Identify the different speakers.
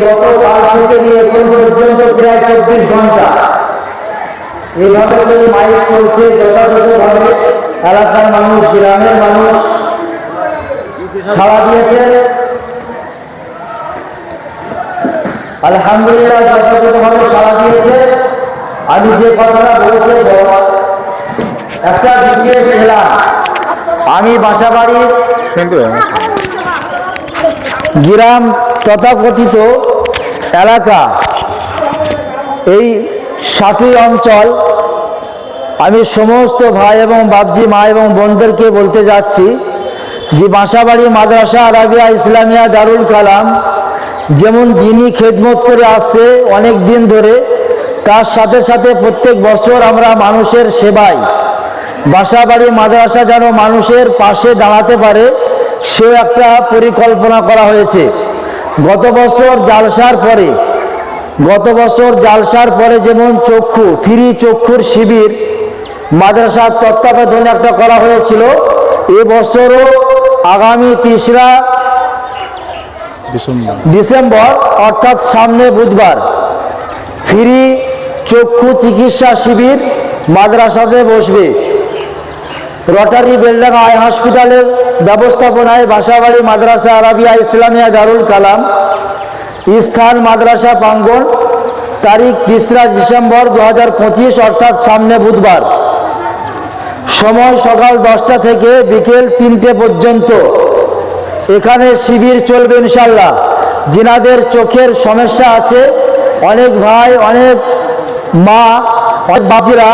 Speaker 1: গতকাল থেকে নিয়ে এখন পর্যন্ত প্রায় চব্বিশ ঘণ্টা। এইভাবে করে মাইক চলছে, যথাযথভাবে এলাকার মানুষ, গ্রামের মানুষ সাড়া দিয়েছে। আলহামদুলিল্লাহ যথাযথভাবে সাড়া দিয়েছে। আমি যে কথাটা বলেছি বলা- একটা বিশেষ এলাকা আমি বাসা বাসাবাড়ির গ্রাম তথাকথিত এলাকা। এই সাতুই অঞ্চল আমি সমস্ত ভাই এবং বাবজি মা এবং বোনদেরকে বলতে যাচ্ছি যে বাসাবাড়ি মাদ্রাসা, আরাবিয়া, ইসলামিয়া, দারুল কালাম যেমন দিনই খেদমত করে আসছে অনেক দিন ধরে, তার সাথে সাথে প্রত্যেক বছর আমরা মানুষের সেবায় বাসাবাড়ি মাদ্রাসা যেন মানুষের পাশে দাঁড়াতে পারে সে একটা পরিকল্পনা করা হয়েছে। গত বছর জালসার পরে গত বছর জালসার পরে যেমন চক্ষু ফ্রি চক্ষুর শিবির মাদ্রাসার তত্ত্বাবধানে একটা করা হয়েছিল। এবছরও আগামী তিসরা ডিসেম্বর। অর্থাৎ সামনে বুধবার ফ্রি চক্ষু চিকিৎসা শিবির মাদ্রাসাতে বসবে। রটারি বেলডাঙ্গা আই হসপিটালের ব্যবস্থাপনায় বাসাবাড়ি, মাদ্রাসা, আরাবিয়া, ইসলামিয়া, দারুল কালাম। স্থান মাদ্রাসা, প্রাঙ্গণ। তারিখ তিসরা ডিসেম্বর দু হাজার পঁচিশ, অর্থাৎ সামনে বুধবার। সময় সকাল দশটা থেকে বিকেল তিনটে পর্যন্ত। এখানে শিবির চলবে ইনশাল্লাহ যিনাদের চোখের সমস্যা আছে। অনেক ভাই, অনেক মা বাজিরা